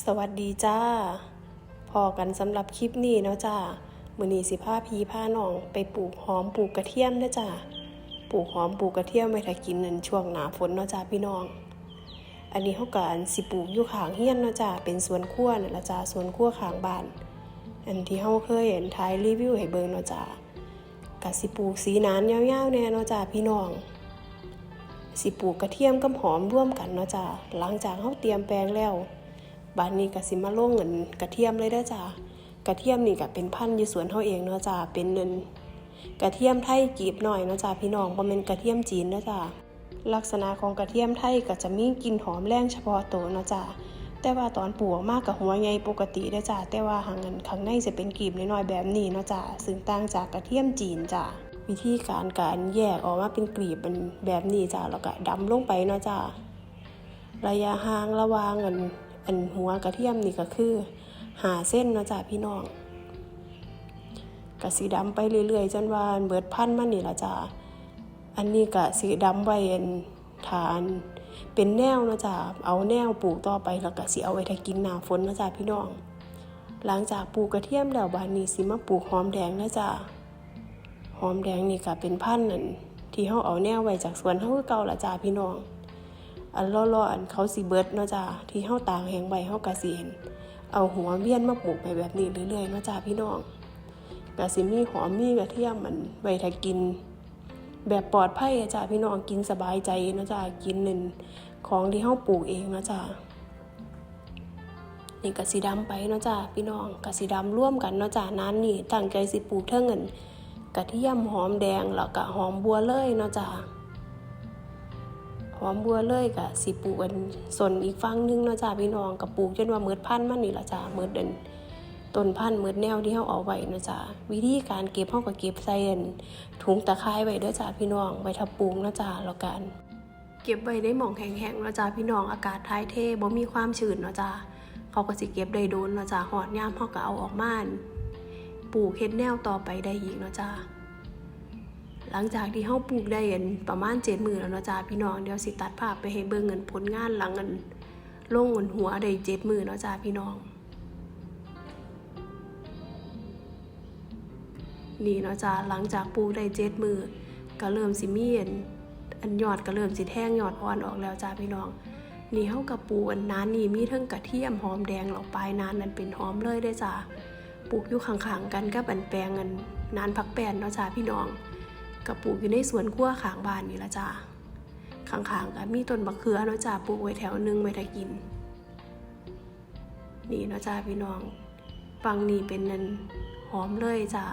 สวัสดีจ้า พอกันสำหรับคลิปนี้เนาะจ้ามือนีสิพาพีพาน้องไปปลูกหอมปลูกกระเทียมเด้อจ้าปลูกหอมปลูกกระเทียมไว้ถ้ากินนั่นช่วงหนาฝนเนาะจ้าพี่น้อง อันนี้เฮากันสิปลูกอยู่ขางเฮียนเนาะจ้าเป็นสวนครัวนั่นล่ะจ้าสวนครัวขางบ้าน อันที่เฮาเคยเห็นถ่ายรีวิวให้เบิ่งเนาะจ้าก็สิปลูกสีนานยาวๆแน่เนาะจ้าพี่น้องสิปลูกกระเทียมกับหอมร่วมกันเนาะจ้าหลังจากเฮาเตรียมแปลงแล้ว บานนี้ก็สิมาลงเงินกระเทียมเลยเด้อจ้ากระเทียมนี่ก็เป็นพันธุ์อยู่สวนเฮาเองเนาะจ้าเป็นเงินกระเทียมไทยกีบหน่อยเนาะจ้าพี่น้องบ่แม่นกระเทียมจีนเนาะจ้าลักษณะของกระเทียมไทยก็จะมีกลิ่นหอมแรงเฉพาะตัวเนาะจ้าแต่ว่าตอนปลูกมากกับหัวใหญ่ปกติเด้อจ้าแต่ว่าหางเงินข้างในจะเป็นกีบน้อยๆแบบนี้เนาะจ้าซึ่งต่างจากกระเทียมจีนจ้าวิธีการการแยกออกมาเป็นกลีบมันแบบนี้จ้ะแล้วก็ดำลงไปเนาะจ้ะระยะห่างระหว่างอัน อันหัวกระเทียมนี่ก็คือหาเส้นเนาะจ้ะพี่น้องก็สีดำไปเรื่อยๆจนว่าเบิดพันมันนี่ละจ้ะอันนี้ก็สีดำไว้อันฐานเป็นแนวนะจ้ะเอาแนวปลูกต่อไปแล้วก็สิเอาไว้ถ้ากินหน้าฝนนะจ้ะพี่น้อง หลังจากปลูกกระเทียมแล้วบานนี้สิมาปลูกหอมแดงนะจ้ะหอมแดงนี่ก็เป็นพันธุ์นั่นที่เขาเอาแนวไว้จากสวนเขาคือเก่าละจ้าพี่น้อง อันล่อๆอันเขาสีเบิดเนาะจ้าที่เขาตาแหงใบเขากะสีเห็นเอาหัวเวียนมาปลูกไปแบบนี้เรื่อยๆเนาะจ้าพี่น้องกะสิมีหอมมีกระเทียมมันไว้ถ้ากิน แบบปลอดภัยอะจ้าพี่น้องกินสบายใจเนาะจ้ากินนั่นของที่เขาปลูกเองเนาะจ้านี่กะสีดำไปเนาะจ้าพี่น้องกะสีดำร่วมกันเนาะจ้านั้นนี่ตั้งใจสิปลูกเท่าเงินกระเทียมหอมแดงแล้วก็หอมบัวเลยเนาะจ้ะ อมบัวเลยก็สิปลูกันส่วนอีกฝั่งหนึงเนาะจ้ะพี่น้องก็ปลูกจนว่าเมืดพันธุ์มันนี่ละจ้ะเมืดเดินต้นพันธุ์เมืดแนวที่เฮาเอาไว้เนาะจ้ะวิธีการเก็บเฮาก็เก็บใส่อันถุงตะไคร้ไว้เด้อจ้ะพี่น้องไว้ถ้าปลูกเนาะจ้ะแล้วกันเก็บไว้ได้หม่องแห้งๆเนาะจ้ะพี่น้องอากาศถ่ายเทบ่มีความชื้นเนาะจ้ะเขาก็สิเก็บได้โดนเนาะจ้ะฮอดยามเฮาก็เอาออกมาปลูกเฮ็ดแนวต่อไปได้อีกเนาะจ้า หลังจากที่เฮาปลูกได้เห็นประมาณเจ็ดมือแล้วเนาะจ้าพี่น้องเดี๋ยวสิตัดภาพไปให้เบิ่งเงินผลงานหลังเงินลงเงินหัวได้เจ็ดมือเนาะจ้าพี่น้อง นี่เนาะจ้าหลังจากปลูกได้เจ็ดมือก็เริ่มสิมีอันอันยอดก็เริ่มสิแท่งยอดอ่อนออกแล้วจ้าพี่น้องนี่เฮากับปูอันนั้นนี่มีทั้งกระเทียมหอมแดงเหล่าปลายนานนั่นเป็นหอมเลยได้จ้าปลูกอยู่ข้างๆกันกับอันแปลงกันนานพักแปนเนาะจ้าพี่น้อง กับปลูกอยู่ในสวนครัวขางบ้านนี่ละจ้าข้างๆกันมีต้นบักเขือเนาะจ้าปลูกไว้แถวหนึงไว้ถ้กิน นี่เนาะจ้าพี่น้องฟังนี่เป็นนันหอมเลยจ้า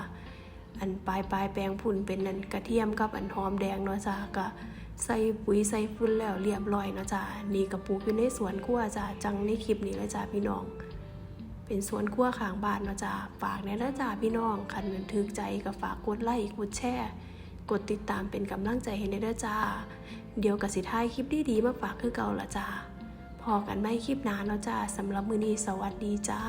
อันปลายปลายแปลงพุ่นเป็นนันกระเทียมกับอันหอมแดงเนาะจ้าก็ใส่ปุ๋ยใส่ฝุ่นแล้วเรียบร้อยเนาะจ้านี่ก็ปลูกอยู่ในสวนครัวจ้าจังในคลิปนี้ลยจ้าพี่น้องเป็นสวนครัวขางบ้านเนาะจ้าฝากในละจ้าพี่น้องคันมันถึกใจก็ฝากกดไลค์กดแชร์ กดติดตามเป็นกำลังใจให้ได้อจ้า เดี๋ยวกับสิท้ายคลิปดีๆมาฝากคือเก่าละจ้าพอกันไม่คลิปนานแล้วจ้าสำหรับมือนี้สวัสดีจ้า